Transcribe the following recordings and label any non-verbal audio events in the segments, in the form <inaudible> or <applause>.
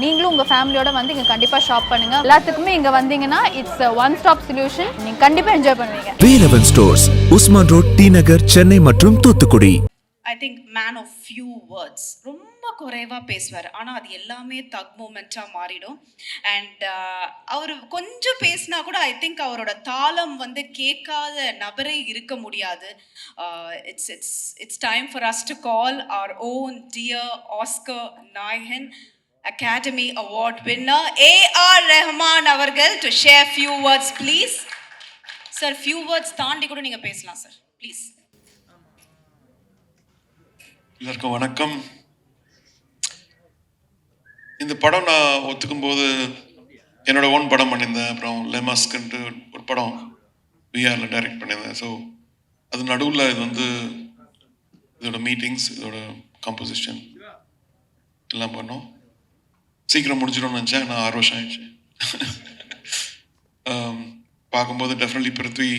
நீங்களும் உங்க ஃபேமிலியோட வந்து இங்க கண்டிப்பா ஷாப் பண்ணுங்க. எல்லாத்துக்குமே இங்க வந்தீங்கன்னா இட்ஸ் ஒன் ஸ்டாப் சொல்யூஷன் நீங்க கண்டிப்பா என்ஜாய் பண்ணுவீங்க. Velavan stores Usman road T Nagar Chennai மற்றும் Thoothukudi. I think man of few words ரொம்ப குறைவாக பேசுவார். ஆனால் அது எல்லாமே தக் மூமெண்ட்டாக மாறிடும். அண்ட் அவர் கொஞ்சம் பேசினா கூட ஐ திங்க் அவரோட தாளம் வந்து கேட்காத நபரே இருக்க முடியாது. It's it's it's time for us to call our own dear Oscar நாயகன் academy award winner A R Rahman அவர்கள். To share few words please sir few words தாண்டி கூட நீங்கள் பேசலாம் சார் ப்ளீஸ் எல்லாருக்கும் வணக்கம். இந்த படம் நான் ஒத்துக்கும் போது என்னோட ஓன் படம் பண்ணியிருந்தேன். அப்புறம் லெமாஸ்க்குன்ட்டு ஒரு படம் விஆரில் டைரக்ட் பண்ணியிருந்தேன். ஸோ அது நடுவில் இது வந்து இதோட மீட்டிங்ஸ் இதோட கம்போசிஷன் எல்லாம் பண்ணோம். சீக்கிரம் முடிஞ்சிடும்னு நினச்சேன். நான் ஆறு வருஷம் ஆயிடுச்சு. Um, பார்க்கும்போது டெஃபினெட்லி பிருத்வி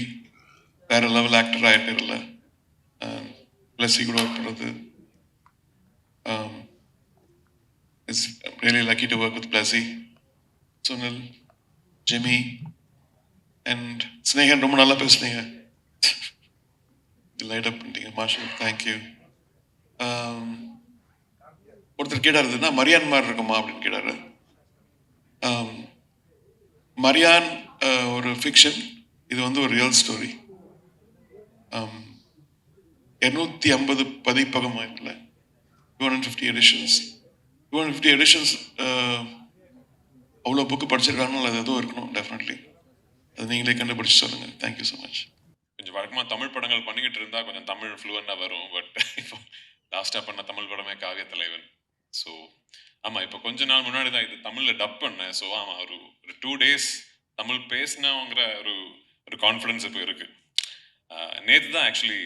வேற லெவல் ஆக்டர் ஆகிட்டு இல்லை பிளஸ்ஸி கூட ஒர்க் பண்ணுறது it's really lucky to work with Blessy Sunil Jemi and Snehan ரொம்ப நல்லா பேசுனீங்க. <laughs> லைட் அப் பண்ணிட்டீங்க மார்ஷல் தேங்க்யூ Um, ஒருத்தர் கேட்டார் இதுனா மரியான் மாதிரி இருக்குமா? அப்படின்னு கேட்டார். மரியான் ஒரு ஃபிக்ஷன் இது வந்து ஒரு ரியல் ஸ்டோரி இரநூத்தி ஐம்பது பதிப்பகம் ஆயிட்டுல two hundred fifty editions two hundred fifty editions அவ்வளோ புக்கு படிச்சிருக்காங்கன்னு அது எதுவும் இருக்கணும் டெஃபினெட்லி அது நீங்களே கண்டுபிடிச்சு சொல்லுங்கள் தேங்க்யூ ஸோ மச் கொஞ்சம் வழக்கமாக தமிழ் படங்கள் பண்ணிக்கிட்டு இருந்தால் கொஞ்சம் தமிழ் ஃப்ளூவெண்டாக வரும் பட் <laughs> இப்போ லாஸ்ட்டாக பண்ண தமிழ் படமே காவிய தலைவன். ஸோ ஆமாம் இப்போ கொஞ்ச நாள் முன்னாடி தான் இது தமிழில் டப் பண்ணேன். ஸோ ஆமாம் ஒரு ஒரு டூ டேஸ் தமிழ் பேசினவங்கிற ஒரு ஒரு கான்ஃபிடன்ஸ் இப்போ இருக்குது நேற்று தான் actually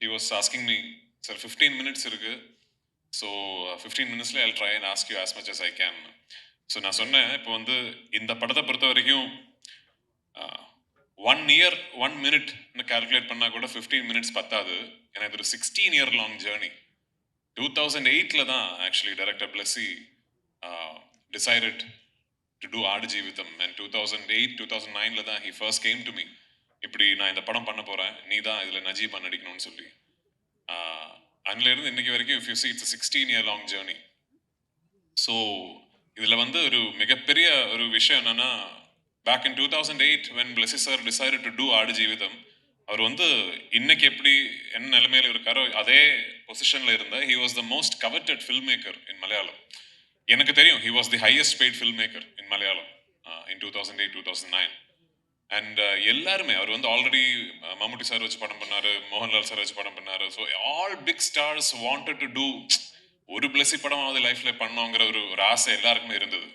he was asking me sir fifteen minutes இருக்குது ஸோ ஃபிஃப்டீன் மினிட்ஸ்ல I try and ask you as much as I can so நான் சொன்னேன் இப்போ வந்து இந்த படத்தை பொறுத்த வரைக்கும் ஒன் இயர் ஒன் மினிட்னு கால்குலேட் பண்ணால் கூட ஃபிஃப்டீன் மினிட்ஸ் பத்தாது. ஏன்னா இது ஒரு sixteen year long journey two thousand எயிட்டில் தான் actually director Blessy decided to do Aadu Jeevitham and two thousand eight two thousand நைனில் தான் he first came to me இப்படி நான் இந்த படம் பண்ண போகிறேன் நீ தான் இதில் நஜீபா நடிக்கணும்னு சொல்லி. Uh, அதுலேருந்து இன்னைக்கு வரைக்கும் if you see it's sixteen year long journey so இதில் வந்து ஒரு மிகப்பெரிய ஒரு விஷயம் என்னென்னா back in two thousand eight when Blessy sir decide to do Aadu Jeevitham அவர் வந்து இன்னைக்கு எப்படி என்ன நிலைமையில இருக்காரோ அதே பொசிஷன்ல இருந்த he was the most coveted film maker in Malayalam எனக்கு தெரியும் he was the highest paid film maker in Malayalam in two thousand eight two thousand nine and எல்லாருமே அவர் வந்து ஆல்ரெடி மம்முட்டி சார் வச்சு படம் பண்ணாரு மோகன்லால் சார் வச்சு படம் பண்ணார். So all big stars wanted to do ஒரு பிளஸி படமாவது லைஃப்ல பண்ணோங்கிற ஒரு ஒரு ஆசை எல்லாருக்குமே இருந்தது.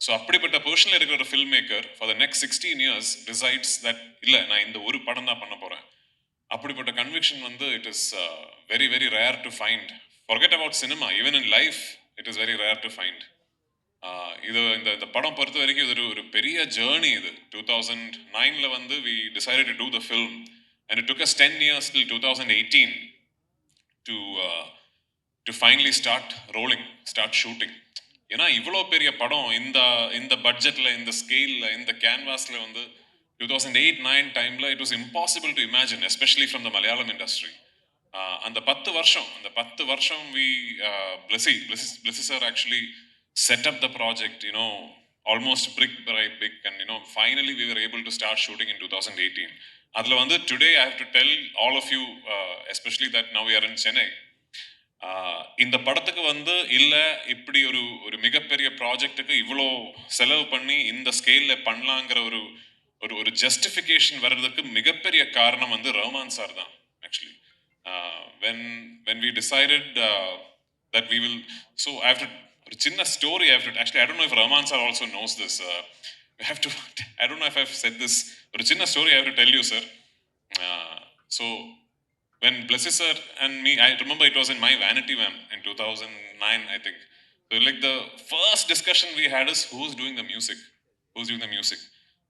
ஸோ அப்படிப்பட்ட பொசிஷனில் இருக்கிற ஒரு film maker for the next sixteen years decides that இல்லை நான் இந்த ஒரு படம் தான் பண்ண போகிறேன் அப்படிப்பட்ட கன்விக்ஷன் வந்து it is very very rare to find forget about cinema even in life it is very rare to find இது இந்த இந்த படம் பொறுத்த வரைக்கும் இது ஒரு ஒரு பெரிய ஜேர்னி இது. டூ தௌசண்ட் நைனில் வந்து we decided to do the film and took us ten years till two thousand eighteen to to finally start rolling start shooting ஏன்னா இவ்வளோ பெரிய படம் இந்த இந்த பட்ஜெட்டில் இந்த ஸ்கேலில் இந்த கேன்வாஸில் வந்து டூ தௌசண்ட் எயிட் நைன் டைமில் it was impossible to imagine especially from the Malayalam industry அந்த பத்து வருஷம் அந்த பத்து வருஷம் we Blessy Blessy Blessy sir actually set up the project you know almost brick by brick and you know finally we finally we were able to start shooting in 2018. அதில் வந்து today I have to tell all of you especially that now you're in Chennai ah இந்த படத்துக்கு வந்து இல்லை இப்படி ஒரு ஒரு மிகப்பெரிய ப்ராஜெக்ட்டுக்கு இவ்வளோ செலவு பண்ணி இந்த ஸ்கேலில் பண்ணலாங்கிற ஒரு ஒரு ஒரு ஜஸ்டிஃபிகேஷன் வர்றதுக்கு மிகப்பெரிய காரணம் வந்து ரஹ்மான் சார் தான் actually when when we decided that we will so I have to ஒரு சின்ன story I have to actually I don't know if Rahman sir also knows this I have to I don't know if I've said this ஒரு சின்ன story I have to tell you sir so when Blessy sir and me, I remember it was in my vanity van in 2009, I think. So like the first discussion we had is who's doing the music, who's doing the music.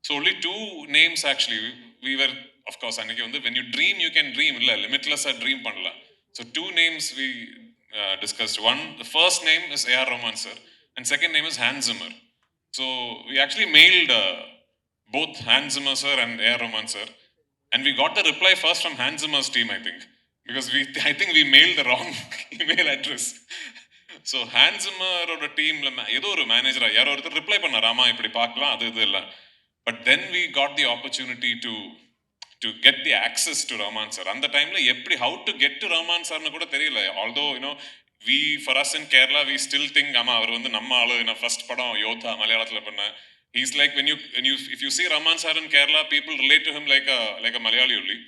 So only two names actually we were of course அன்னைக்கு வந்து when you dream you can dream இல்லை லிமிட்லெஸ்ஸாக dream பண்ணலாம் so two names we discussed one the first name is AR Rahman sir and second name is Hans Zimmer so we actually mailed both Hans Zimmer sir and AR Rahman sir and we got the reply first from Hans Zimmer's team I think because we I think we mail the wrong email address so ஹேண்ட்ஸமரோட டீமில் ஏதோ ஒரு மேனேஜராக யாரோ ஒருத்தர் reply பண்ணார் ஆமாம் இப்படி பார்க்கலாம் அது இது இல்லை but then we got the opportunity to to get the access to Rahman sir அந்த டைம்ல எப்படி how to get to Rahman சார்னு கூட தெரியல. Although you know we for us in Kerala we still think ஆமா அவர் வந்து நம்ம ஆளு நான் ஃபர்ஸ்ட் படம் யோதா மலையாளத்தில் பண்ணேன் he's like when you when you if you see Rahman sir in Kerala people relate to him like like a Malayali only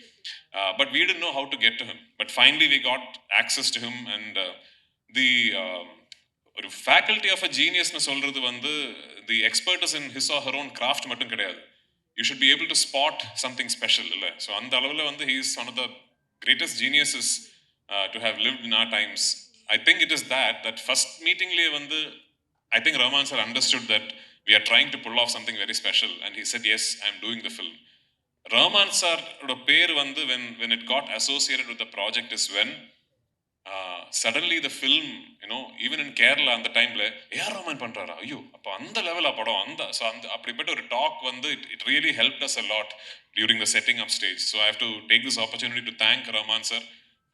but we didn't know how to get to him but finally we got access to him and the ஒரு faculty of a ஜீனியஸ்னு சொல்றது வந்து the expert is in his or her own craft மட்டும் கிடையாது. You should be able to spot something special இல்லை? So அந்த அளவில் வந்து he is one of the greatest geniuses to have lived in our times I think it is that that first மீட்டிங்லேயே வந்து I think Rahman sir understood that we are trying to pull off something very special and he said yes I am doing the film Rahman சாரோட பேர் வந்து when when it got associated with the project is when suddenly the film you know even in Kerala அந்த டைம்ல AR Rahman பண்றாரா? ஐயோ அப்போ அந்த level ஆ படம் அந்த ஸோ அந்த அப்படிப்பட்ட ஒரு டாக் வந்து it it really help us a lot during the setting up stage so I have to take this opportunity to thank Rahman sir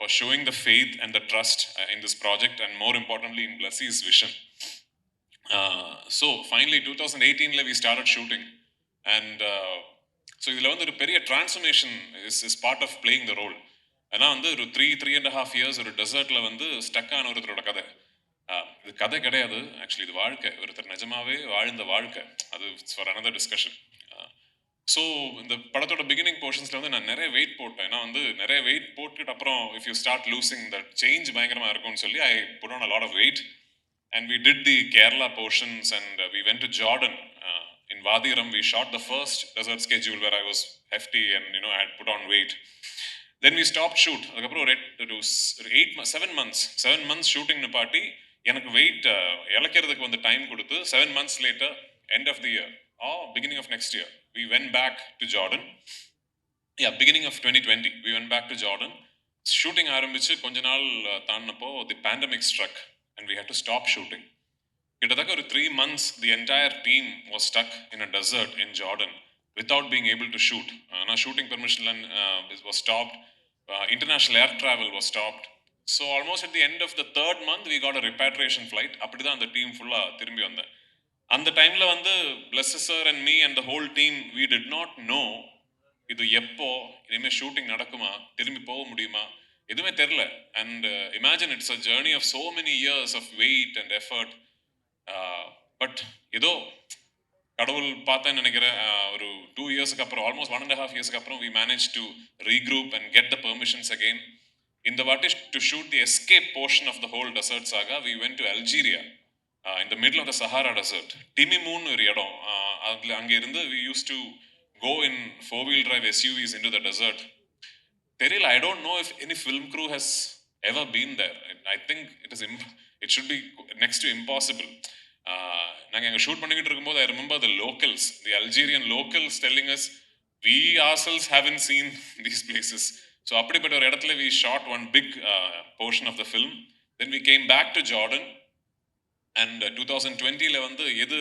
for showing the faith and the trust in this project and more importantly in Blessy's vision so finally two thousand எயிட்டீனில் we start shooting and so இதில் வந்து ஒரு பெரிய transformation is is part of playing the role ஏன்னா வந்து ஒரு three three and half years ஒரு டெசர்ட்ல வந்து ஸ்டக் ஆன ஒருத்தரோட கதை. இது கதை கிடையாது. ஆக்சுவலி இது வாழ்க்கை. ஒருத்தர் நிஜமாவே வாழ்ந்த வாழ்க்கை. அது ஃபார் அனதர் டிஸ்கஷன் ஸோ இந்த படத்தோட பிகினிங் போர்ஷன்ஸில் வந்து நான் நிறைய வெயிட் போட்டேன். ஏன்னா வந்து நிறைய வெயிட் போட்டுட்டு அப்புறம் if you start losing the change பயங்கரமா இருக்கும்னு சொல்லி I put on a lot of weight and we did the Kerala portions and we went to Jordan in Wadi Rum we shot the first desert schedule where I was hefty and you know had put on weight then we stop shoot அதுக்கப்புறம் ஒரு எட் ஒரு ஸ்- ஒரு eight seven months seven months shooting நிப்பாட்டி எனக்கு weight இழக்கிறதுக்கு வந்து time கொடுத்து seven months later end of the year ah beginning of next year we went back to Jordan yeah beginning of twenty twenty we went back to Jordan shooting ஆரம்பிச்சு கொஞ்ச நாள் uh, தாண்டினப்போ the pandemic struck and we had to stop shooting கிட்டத்தட்ட ஒரு three months the entire team was stuck in a desert in Jordan without being able to shoot ஆனால் shooting permission was stopped international air travel was stopped so almost at the end of the third month we got a repatriation flight அப்படி தான் அந்த team ஃபுல்லாக திரும்பி வந்தேன். அந்த டைம்ல வந்து Blessy sir and me and the whole team we did not know இது எப்போ இனிமேல் ஷூட்டிங் நடக்குமா திரும்பி போக முடியுமா எதுவுமே தெரில. And imagine it's a journey of so many years of wait and effort but ஏதோ கடவுள் பார்த்தேன்னு நினைக்கிறேன் ஒரு டூ இயர்ஸ்க்கு அப்புறம் ஆல்மோஸ்ட் ஒன் அண்ட் ஹாஃப் இயர்ஸ்க்கு அப்புறம் we manage to regroup and get the permissions again இந்த வாட்டி to shoot the escape portion of the whole desert saga we went to Algeria இந்த middle of the Sahara desert Timimoun ஒரு இடம். அதில் அங்கே இருந்து we use to go in four wheel drive SUVs in to the desert தெரியல I don't know if any film crew has ever been there I think it is him it should be next to impossible நாங்கள் எங்கள் shoot பண்ணிக்கிட்டு இருக்கும்போது I remember the locals the Algerian locals telling us we are selves haven't seen these places so அப்படிப்பட்ட ஒரு இடத்துல we shot one big portion of the film then we came back to Jordan and two thousand டுவெண்ட்டியில் வந்து எது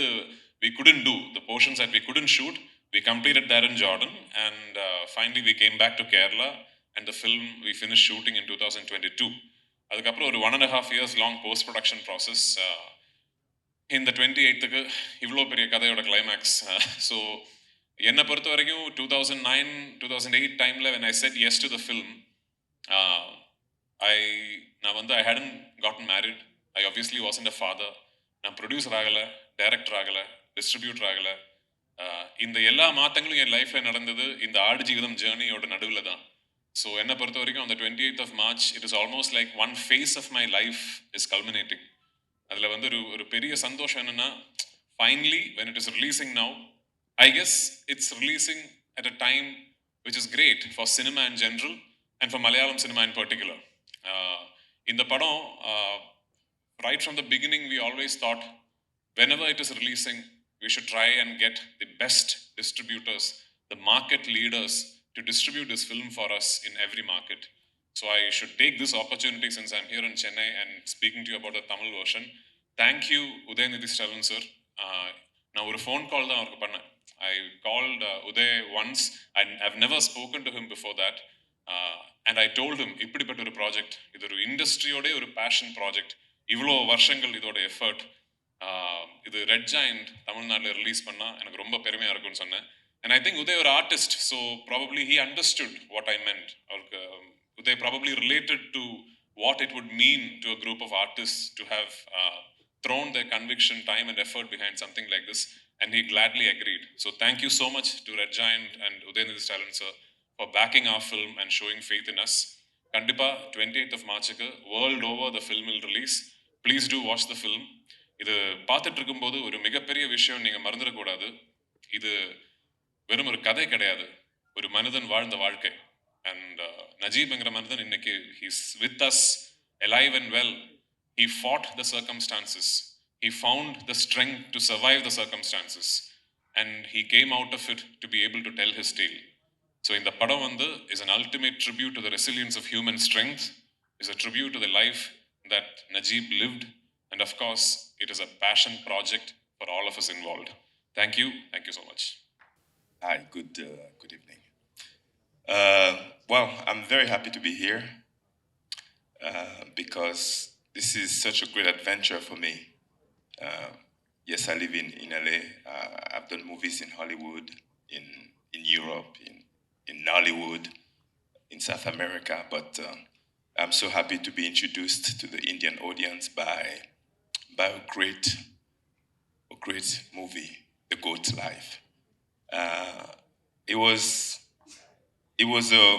we couldn't do the portions that we couldn't shoot we completed that in jordan and uh, finally we came back to kerala and the film we finished shooting in 2022 அதுக்கப்புறம் ஒரு one and half years long post production process இந்த twenty எயித்துக்கு இவ்வளோ பெரிய கதையோட climax so என்னை பொறுத்த வரைக்கும் two thousand nine two thousand eight டைமில் when I said yes to the film I நான் வந்து I hadn't gotten married I obviously wasn't a father நான் ப்ரொடியூசர் ஆகலை டைரக்டர் ஆகலை டிஸ்ட்ரிபியூட்டர் ஆகலை. இந்த எல்லா மாற்றங்களும் என் லைஃப்பில் நடந்தது இந்த ஆடு ஜீவிதம் ஜேர்னியோட நடுவில் தான். ஸோ என்னை பொறுத்த வரைக்கும் அந்த twenty eighth of March it is almost like one phase of my life is culminating அதில் வந்து ஒரு ஒரு பெரிய சந்தோஷம் என்னன்னா finally when it is releasing now I guess it's releasing at a time which is great for cinema in general and for Malayalam cinema in particular இந்த படம் right from the beginning, we always thought whenever it is releasing, we should try and get the best distributors, the market leaders to distribute this film for us in every market. So I should take this opportunity since I'm here in Chennai and speaking to you about the Tamil version. Thank you Udhayanidhi Stalin sir நான் ஒரு phone call தான் அவருக்கு பண்ணேன். I called Udhay once and have never spoken to him before that and I told him இப்படிப்பட்ட ஒரு project இது ஒரு இண்டஸ்ட்ரியோட ஒரு பேஷன் ப்ராஜெக்ட் இவ்வளோ வருஷங்கள் இதோட எஃபர்ட் uh, இது ரெட் ஜாயிண்ட் தமிழ்நாட்டில் ரிலீஸ் பண்ணால் எனக்கு ரொம்ப பெருமையாக இருக்கும்னு சொன்னேன். அண்ட் ஐ திங்க் உதய் ஒரு artist so probably he understood what I meant அவருக்கு um, um, Uday probably related to what it would mean to a group of artists to have uh, thrown their conviction, time, and effort behind something like this, and he gladly agreed. So, thank you so much to Red Giant and Udaynidhi Stalin sir for backing our film and showing faith in us. Kandipa, 28th of March, world over, the film will release. Please do watch the film. இது பார்த்துட்டு இருக்கும்போது ஒரு மிகப்பெரிய விஷயம் நீங்கள் மறந்துடக்கூடாது இது வெறும் ஒரு கதை கிடையாது ஒரு மனிதன் வாழ்ந்த வாழ்க்கை and uh, Najib Vengramanathan, inneke, he's with us, alive and well. He fought the circumstances. He found the strength to survive the circumstances. And he came out of it to be able to tell his tale. So, in the Padavandu is an ultimate tribute to the resilience of human strength, is a tribute to the life that Najib lived. And of course, it is a passion project for all of us involved. Thank you. Thank you so much. Hi, good, uh, good evening. Uh, well, I'm very happy to be here uh, because this is such a great adventure for me. Uh, yes, I live in, in LA. Uh, I've done movies in Hollywood, in in Europe, in in Nollywood, in South America, but uh, I'm so happy to be introduced to the Indian audience by by a great a great movie, The Goat's Life uh, it was it was a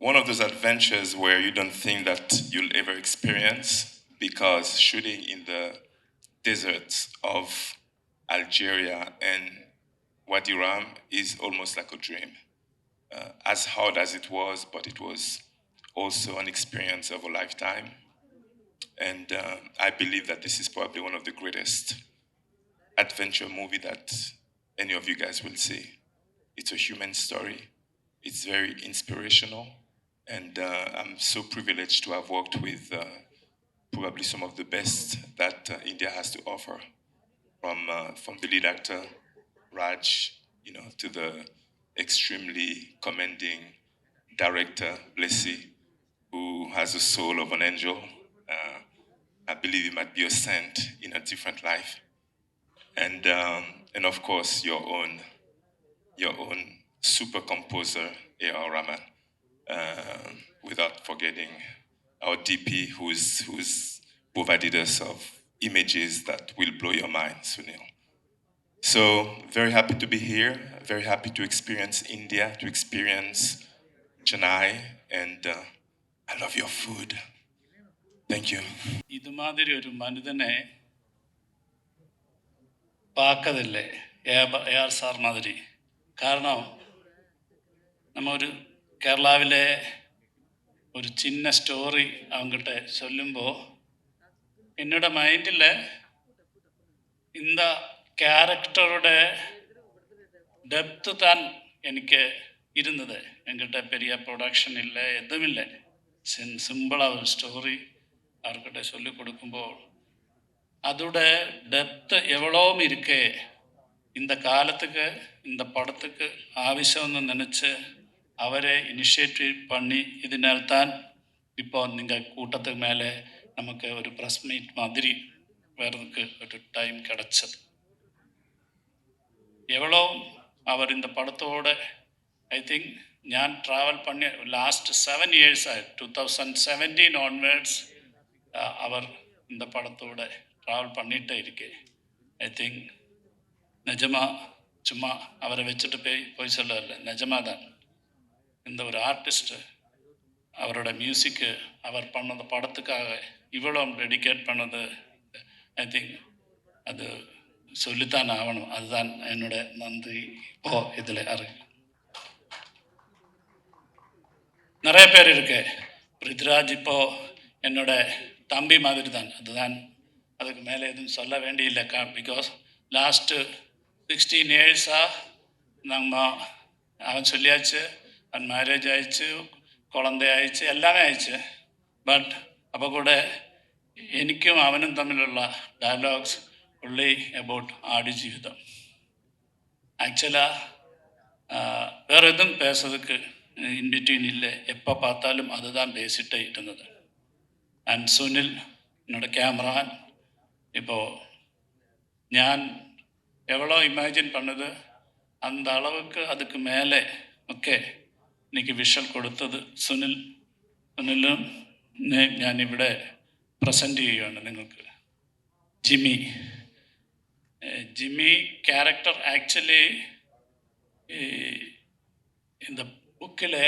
one of those adventures where you don't think that you'll ever experience because shooting in the deserts of Algeria and Wadi Ram is almost like a dream. Uh, as hard as it was, but it was also an experience of a lifetime. And uh, I believe that this is probably one of the greatest adventure movie that any of you guys will see. It's a human story. It's very inspirational, and uh, I'm so privileged to have worked with uh, probably some of the best that uh, India has to offer, from uh, from the lead actor Raj, you know, to the extremely commending director Blessy, who has the soul of an angel. Uh, I believe he might be a saint in a different life and um, and of course your own your own super composer A.R. Rahman, um, without forgetting our DP, who's, who's provided us of images that will blow your mind, Sunil. So, very happy to be here, very happy to experience India, to experience Chennai, and uh, I love your food. Thank you. പാക്കതല്ലേ A R sir മാതിരി കാരണം നമ്മ കേരളാവിലെ ഒരു ചിന്ന story അവങ്കിട്ട് ചൊല്ലുമ്പോൾ എന്നോട് മൈൻഡിൽ ഇന്ത ക്യാരക്ടറുടെ depth താൻ എനിക്ക് ഇരുന്നത്. എങ്കിട്ട് പെരിയ പ്രൊഡക്ഷൻ ഇല്ല എതുമില്ല. സിമ്പിളാ ഒരു സ്റ്റോറി അവർക്കിട്ട് ചൊല്ലിക്കൊടുക്കുമ്പോൾ. അതുടെ ഡെപ്ത്ത് എവളോം ഇരിക്കേ. ഇന്ന കാലത്തേക്ക് ഇന്ന പടത്തേക്ക് ஆவசியம்னு നനച്ച് அவரை இனிஷியேட்டிவ் பண்ணி இதனால் தான் இப்போ நீங்கள் கூட்டத்துக்கு மேலே நமக்கு ஒரு ப்ரெஸ் மீட் மாதிரி வர்றதுக்கு ஒரு டைம் கிடச்சது. எவ்வளோ அவர் இந்த படத்தோட ஐ திங்க் ഞാൻ ട്രാവൽ പണി ലാസ്റ്റ് സെവൻ ഇയേഴ്സായി ടു തൗസൻഡ് സെവൻറ്റീൻ ഓൺവേർഡ്സ് അവർ இந்த படத்தோட ட்ராவல் பண்ணிகிட்டே இருக்கு. ஐ திங்க் நிஜமாக சும்மா அவரை வச்சுட்டு போய் போய் சொல்லல நிஜமாக தான் இந்த ஒரு ஆர்டிஸ்ட்டு அவரோட மியூசிக்கு அவர் பண்ணது படத்துக்காக இவ்வளோ டெடிகேட் பண்ணது ஐ திங்க் அது சொல்லித்தான் ஆகணும். அதுதான் என்னோட நன்றி. இப்போ இதில் அறி நிறைய பேர் இருக்கு. பிருத்ராஜ் இப்போ என்னோட தம்பி மாதிரி தான் அதுதான் அதுக்கு மேலே எதுவும் சொல்ல வேண்டியில்லை. கா பிகாஸ் லாஸ்ட்டு சிக்ஸ்டீன் இயர்ஸாக நம்ம அவன் சொல்லியாச்சு அவன் மேரேஜ் ஆயிடுச்சு குழந்தை ஆயிடுச்சு எல்லாமே ஆயிடுச்சு பட் அப்போ கூட എനിക്കും അവനും തമ്മിലുള്ള ഡയലോഗ്സ് ഉള്ളി അബൌട്ട് ആടുജീവിതം ஆக்சுவலாக வேறு எதுவும் பேசுறதுக்கு இன்பிட்வீன் இல்லை எப்போ பார்த்தாலும் அதுதான் பேசிட்டே இருந்தது அண்ட் சுனில் என்னோட கேமரான் இப்போது ஞான் எவ்வளோ இமேஜின் பண்ணுது அந்த அளவுக்கு அதுக்கு மேலே ഓക്കെ എനിക്ക് വിഷ്വൽ കൊടുത്തത് സുനിൽ സുനിലും നെ- ഞാനിവിടെ പ്രസൻറ്റ് ചെയ്യുകയാണ് നിങ്ങൾക്ക് ജിമ്മി ഏഹ് ജിമ്മി ക്യാരക്ടർ ആക്ച്വലി இந்த புக்கில்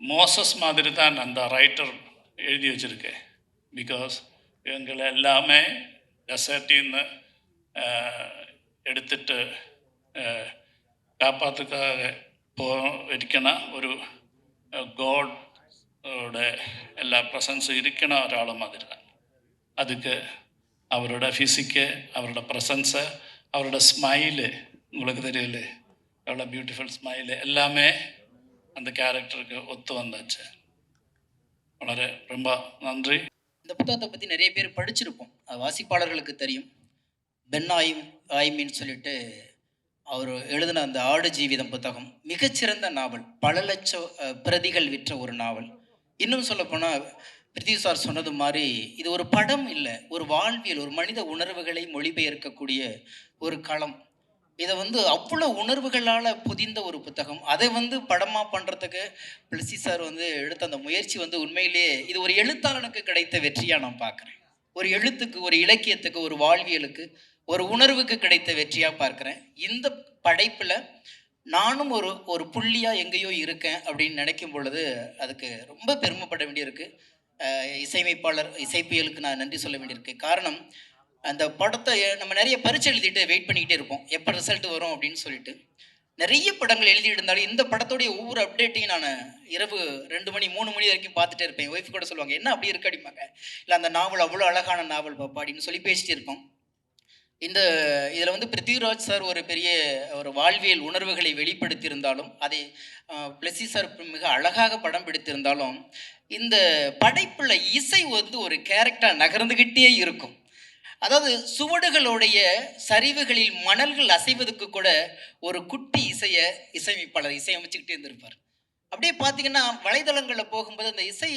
மோசஸ் மாதிரி தான் அந்த ரைட்டர் எழுதி வச்சுருக்கேன் பிகாஸ் இவங்களை எல்லாமே டெசர்ட்டின்னு എടുത്തിട്ട് കാപ്പാത്തുക്കാതെ പോ ഇരിക്കണ ഒരു ഗോഡ് എല്ലാ പ്രസൻസ് ഇരിക്കണ ഒരാൾ മാതിരി அதுக்கு அவரோட ஃபிசிக்கு அவரோட ப்ரெசன்ஸு அவரோட ஸ்மைலு உங்களுக்கு தெரியல எவ்வளோ பியூட்டிஃபுல் ஸ்மைலு எல்லாமே அந்த கேரக்டருக்கு ஒத்து வந்தாச்சு വളരെ ரொம்ப நன்றி இந்த புத்தகத்தை பற்றி நிறைய பேர் படிச்சிருப்போம் அது வாசிப்பாளர்களுக்கு தெரியும் பென் ஆயும் ஆய்மின்னு சொல்லிட்டு அவர் எழுதின அந்த ஆடு ஜீவிதம் புத்தகம் மிகச்சிறந்த நாவல் பல லட்சம் பிரதிகள் விற்ற ஒரு நாவல். இன்னும் சொல்லப்போனால் பிரித்தி சார் சொன்னது மாதிரி இது ஒரு படம் இல்லை ஒரு வாழ்வியல் ஒரு மனித உணர்வுகளை மொழிபெயர்க்கக்கூடிய ஒரு களம். இதை வந்து அவ்வளோ உணர்வுகளால் புதிந்த ஒரு புத்தகம். அதை வந்து படமாக பண்ணுறதுக்கு பிளசி சார் வந்து எடுத்த அந்த முயற்சி வந்து உண்மையிலேயே இது ஒரு எழுத்தாளனுக்கு கிடைத்த வெற்றியாக நான் பார்க்குறேன் ஒரு எழுத்துக்கு ஒரு இலக்கியத்துக்கு ஒரு வாழ்வியலுக்கு ஒரு உணர்வுக்கு கிடைத்த வெற்றியாக பார்க்குறேன். இந்த படைப்பில் நானும் ஒரு ஒரு புள்ளியாக எங்கேயோ இருக்கேன் அப்படின்னு நினைக்கும் பொழுது அதுக்கு ரொம்ப பெருமைப்பட வேண்டியிருக்கு. இசையமைப்பாளர் இசைப்பியலுக்கு நான் நன்றி சொல்ல வேண்டியிருக்கு. காரணம் அந்த படத்தை நம்ம நிறைய பரிச்சு எழுதிட்டு வெயிட் பண்ணிக்கிட்டே இருப்போம். எப்போ ரிசல்ட் வரும் அப்படின்னு சொல்லிட்டு. நிறைய படங்கள் எழுதிட்டு இருந்தாலும் இந்த படத்துடைய ஒவ்வொரு அப்டேட்டையும் நான் இரவு ரெண்டு மணி மூணு மணி வரைக்கும் பார்த்துட்டே இருப்பேன். ஒய்ஃப் கூட சொல்லுவாங்க என்ன அப்படி இருக்கு? அப்படிம்பாங்க. இல்லை அந்த நாவல் அவ்வளோ அழகான நாவல் பாப்பா அப்படின்னு சொல்லி பேசிட்டு இருப்போம். இந்த இதில் வந்து பிருத்திவிராஜ் சார் ஒரு பெரிய ஒரு வாழ்வியல் உணர்வுகளை வெளிப்படுத்தியிருந்தாலும் அதை பிளஸி சார் மிக அழகாக படம் பிடித்திருந்தாலும் இந்த படைப்புள்ள இசை வந்து ஒரு கேரக்டர் நகர்ந்துக்கிட்டே இருக்கும். அதாவது சுவடுகளுடைய சரிவுகளில் மணல்கள் அசைவதுக்கு கூட ஒரு குட்டி இசையை இசையமைப்பாளர் இசையமைச்சுக்கிட்டே இருந்திருப்பார். அப்படியே பார்த்தீங்கன்னா வலைதளங்களில் போகும்போது அந்த இசை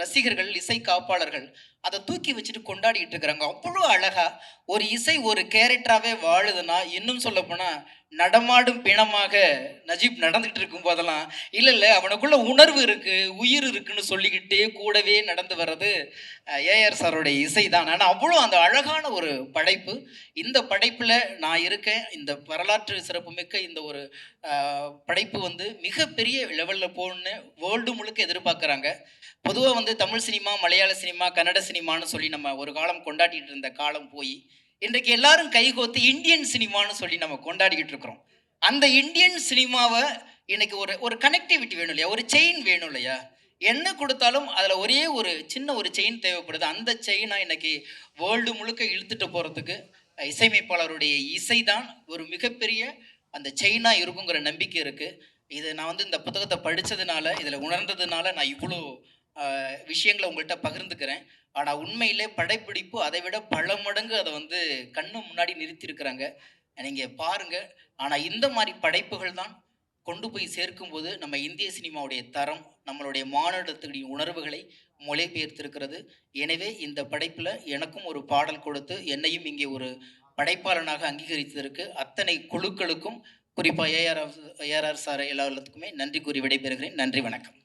ரசிகர்கள் இசை காப்பாளர்கள் அதை தூக்கி வச்சுட்டு கொண்டாடிட்டு இருக்கிறாங்க. அவ்வளோ அழகா ஒரு இசை ஒரு கேரக்டராகவே வாழுதுன்னா இன்னும் சொல்ல போனால் நடமாடும் பிணமாக நஜீப் நடந்துகிட்டு இருக்கும் போதெல்லாம் இல்லை இல்லை அவனுக்குள்ள உணர்வு இருக்கு உயிர் இருக்குன்னு சொல்லிக்கிட்டே கூடவே நடந்து வர்றது ஏஆர் சாரோடைய இசை தான் ஆனால் அவ்வளோ அந்த அழகான ஒரு படைப்பு. இந்த படைப்பில் நான் இருக்கேன். இந்த வரலாற்று சிறப்புமிக்க இந்த ஒரு படைப்பு வந்து மிகப்பெரிய லெவலில் போகணுன்னு வேர்ல்டு முழுக்க எதிர்பார்க்குறாங்க. பொதுவாக வந்து தமிழ் சினிமா மலையாள சினிமா கன்னட சினிமான்னு சொல்லி நம்ம ஒரு காலம் கொண்டாடிட்டு இருந்த காலம் போய் இன்றைக்கு எல்லாரும் கைகோத்து இந்தியன் சினிமான்னு சொல்லி நம்ம கொண்டாடிக்கிட்டு இருக்கிறோம். அந்த இந்தியன் சினிமாவை இன்னைக்கு ஒரு ஒரு கனெக்டிவிட்டி வேணும் இல்லையா? ஒரு செயின் வேணும் இல்லையா? என்ன கொடுத்தாலும் அதில் ஒரே ஒரு சின்ன ஒரு செயின் தேவைப்படுது. அந்த செயினை இன்னைக்கு வேர்ல்டு முழுக்க இழுத்துட்டு போகிறதுக்கு இசையமைப்பாளருடைய இசை தான் ஒரு மிகப்பெரிய அந்த செயினாக இருக்குங்கிற நம்பிக்கை இருக்குது இது நான் வந்து இந்த புத்தகத்தை படித்ததுனால இதில் உணர்ந்ததுனால நான் இவ்வளோ விஷயங்களை உங்கள்கிட்ட பகிர்ந்துக்கிறேன். ஆனால் உண்மையிலே படைப்பிடிப்பு அதை விட பல மடங்கு அதை வந்து கண்ணு முன்னாடி நிறுத்தியிருக்கிறாங்க. நீங்கள் பாருங்கள் ஆனால் இந்த மாதிரி படைப்புகள் தான் கொண்டு போய் சேர்க்கும்போது நம்ம இந்திய சினிமாவுடைய தரம் நம்மளுடைய மாநிலத்துடைய உணர்வுகளை மொழிபெயர்த்திருக்கிறது. எனவே இந்த படைப்பில் எனக்கும் ஒரு பாடல் கொடுத்து என்னையும் இங்கே ஒரு படைப்பாளனாக அங்கீகரித்ததற்கு அத்தனை குழுக்களுக்கும் குறிப்பாக ஏஆர் ஏஆர்ஆர் சார் எல்லாத்துக்குமே நன்றி கூறி விடைபெறுகிறேன். நன்றி வணக்கம்.